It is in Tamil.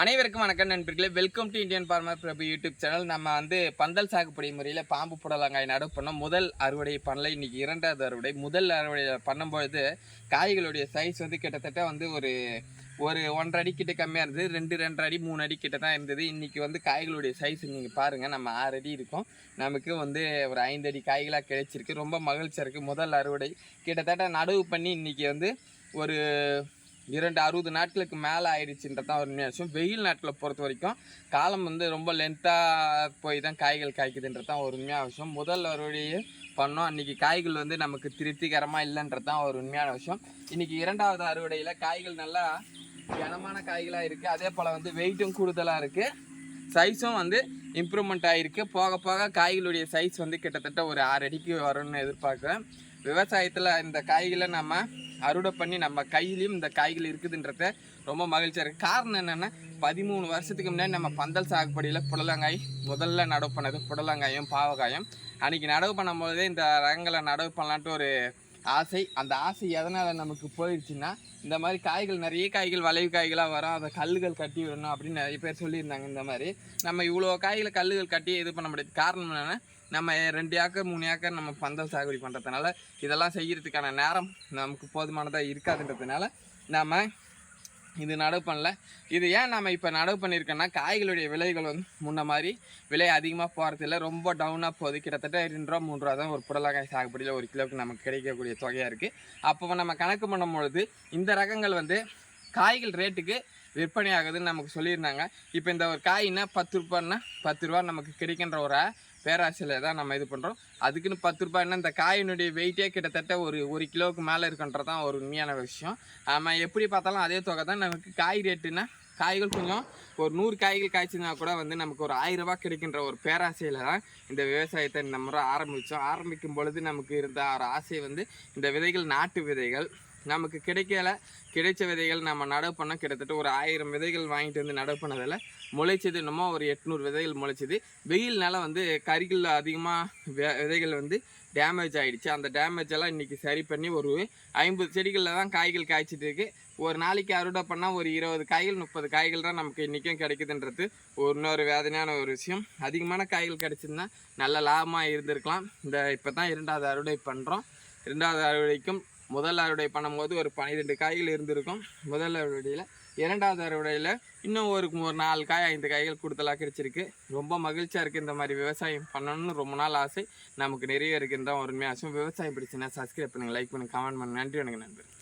அனைவருக்கும் வணக்கம் நண்பர்களே. Welcome to Indian farmer Prabhu YouTube channel நம்ம வந்து பந்தல் சாகுபடி முறையில் பாம்பு புடலங்காய் நடவு பண்ணோம். முதல் அறுவடை பண்ணல இன்றைக்கி இரண்டாவது அறுவடை. முதல் அறுவடை பண்ணும்பொழுது காய்களுடைய சைஸ் வந்து கிட்டத்தட்ட வந்து ஒரு ஒரு ஒன்றரை அடி கிட்ட கம்மியாக இருந்தது. ரெண்டு ரெண்டரை அடி மூணு அடி கிட்ட தான் இருந்தது. இன்றைக்கி வந்து காய்களுடைய சைஸ் நீங்கள் பாருங்கள் நம்ம ஆறு அடி இருக்கும். நமக்கு வந்து ஒரு ஐந்து அடி காய்களாக கிடைச்சிருக்கு ரொம்ப மகிழ்ச்சியாக இருக்குது முதல் அறுவடை கிட்டத்தட்ட நடவு பண்ணி இன்றைக்கி வந்து ஒரு இரண்டு அறுபது நாட்களுக்கு மேலே ஆயிடுச்சுன்றதான் ஒரு உண்மையான விஷயம். வெயில் நாட்டில் பொறுத்த வரைக்கும் காலம் வந்து ரொம்ப லென்த்தாக போய் தான் காய்கள் காய்க்குதுன்றது தான் ஒரு உண்மையான விஷயம். முதல் அறுவடையே பண்ணோம். அன்றைக்கி காய்கள் வந்து நமக்கு திருப்திகரமாக இல்லைன்றது தான் ஒரு உண்மையான விஷயம். இன்றைக்கி இரண்டாவது அறுவடையில் காய்கள் நல்லா கனமான காய்களாக இருக்குது அதே போல் வந்து வெயிட்டும் கூடுதலாக இருக்குது சைஸும் வந்து இம்ப்ரூவ்மெண்ட் ஆகிருக்கு போக போக காய்களுடைய சைஸ் வந்து கிட்டத்தட்ட ஒரு ஆறு அடிக்கு வரும்னு எதிர்பார்க்குறேன். விவசாயத்தில் இந்த காய்களை நம்ம அறுவடை பண்ணி நம்ம கையிலையும் இந்த காய்கள் இருக்குதுன்றத ரொம்ப மகிழ்ச்சியாக இருக்குது காரணம் என்னென்னா பதிமூணு வருஷத்துக்கு முன்னாடி நம்ம பந்தல் சாகுபடியில் புடலங்காய் முதல்ல நடவு பண்ணது புடலங்காயும் பாவகாயும் அன்றைக்கி நடவு பண்ணும்போதே இந்த ரகங்களை நடவு பண்ணலான்ட்டு ஒரு ஆசை. அந்த ஆசை எதனால் நமக்கு போயிடுச்சுன்னா இந்த மாதிரி காய்கள் நிறைய காய்கள் வளைவு காய்களாக வரும். அதை கல்லுகள் கட்டி விடணும் அப்படின்னு நிறைய பேர் சொல்லியிருந்தாங்க இந்த மாதிரி. நம்ம இவ்வளோ காய்களை கல்லுகள் கட்டி இது பண்ண முடியாது. காரணம் என்னென்னா நம்ம ரெண்டு ஏக்கர் மூணு ஏக்கர் நம்ம பந்தல் சாகுபடி பண்ணுறதுனால இதெல்லாம் செய்கிறதுக்கான நேரம் நமக்கு போதுமானதாக இருக்காதுன்றதுனால நம்ம இது நடவு பண்ணல. இது ஏன் நம்ம இப்போ நடவு பண்ணியிருக்கோன்னா காய்களுடைய விலைகள் வந்து முன்ன மாதிரி விலை அதிகமாக போகிறதில்ல ரொம்ப டவுனாக போகுது. கிட்டத்தட்ட ரெண்டு ரூபா மூணு ரூபா தான் ஒரு புடலங்காய் சாகுபடியில் ஒரு கிலோவுக்கு நமக்கு கிடைக்கக்கூடிய தொகையாக இருக்குது அப்போ நம்ம கணக்கு பண்ணும் பொழுது இந்த ரகங்கள் வந்து காய்கள் ரேட்டுக்கு விற்பனை ஆகுதுன்னு நமக்கு சொல்லியிருந்தாங்க. இப்போ இந்த ஒரு காய்னா பத்து ரூபான்னா பத்து ரூபா நமக்கு கிடைக்கின்ற ஒரு பேராசையில் தான் நம்ம இது பண்ணுறோம் அதுக்குன்னு பத்து ரூபாய்னா இந்த காயினுடைய வெயிட்டே கிட்டத்தட்ட ஒரு ஒரு கிலோவுக்கு மேலே இருக்குன்றது தான் ஒரு உண்மையான விஷயம். ஆமாம் எப்படி பார்த்தாலும் அதே தொகை தான். நமக்கு காய் ரேட்டுன்னா காய்கள் கொஞ்சம் ஒரு நூறு காய்கள் காய்ச்சினா கூட வந்து நமக்கு ஒரு ஆயிரம் ரூபாய் கிடைக்கின்ற ஒரு பேராசையில் தான் இந்த விவசாயத்தை இந்த முறை ஆரம்பித்தோம் ஆரம்பிக்கும் பொழுது நமக்கு இருந்த ஒரு ஆசை வந்து இந்த விதைகள் நாட்டு விதைகள் நமக்கு கிடைக்கல. கிடைச்ச விதைகள் நம்ம நடவு பண்ண கிட்டத்தட்ட ஒரு ஆயிரம் விதைகள் வாங்கிட்டு வந்து நடவு பண்ணதில் முளைச்சது என்னமோ ஒரு எட்நூறு விதைகள் முளைச்சிது. வெயில்னால வந்து கறிகளில் அதிகமாக விதைகள் வந்து டேமேஜ் ஆகிடுச்சு அந்த டேமேஜ் எல்லாம் இன்றைக்கி சரி பண்ணி ஒரு ஐம்பது செடிகளில் தான் காய்கள் காய்ச்சிட்டு இருக்கு. ஒரு நாளைக்கு அறுவடை பண்ணால் ஒரு இருபது காய்கள் முப்பது காய்கள் தான் நமக்கு இன்றைக்கும் கிடைக்குதுன்றது ஒரு இன்னொரு வேதனையான ஒரு விஷயம். அதிகமான காய்கள் கிடச்சிருந்தா நல்ல லாபமாக இருந்திருக்கலாம். இந்த இப்போ தான் இரண்டாவது அறுவடை பண்ணுறோம் இரண்டாவது அறுவடைக்கும் முதல் அறுவடை பண்ணும்போது ஒரு பன்னிரெண்டு காய்கள் இருந்திருக்கும். முதல் அறுவடையில் இரண்டாவது அறுவடையில் இன்னும் ஒரு ஒரு நாலு காய் ஐந்து காய்கள் கூடுதலாக கிடைச்சிருக்கு. ரொம்ப மகிழ்ச்சியாக இருக்குது இந்த மாதிரி விவசாயம் பண்ணணும்னு ரொம்ப நாள் ஆசை. நமக்கு நிறைய இருக்குன்னு தான் ஒரு ஆசை விவசாயம் பிடிச்சுன்னா சப்ஸ்கிரைப் பண்ணுங்கள் லைக் பண்ணுங்கள் கமெண்ட் பண்ணுங்கள் நன்றி வணக்கம் நண்பர்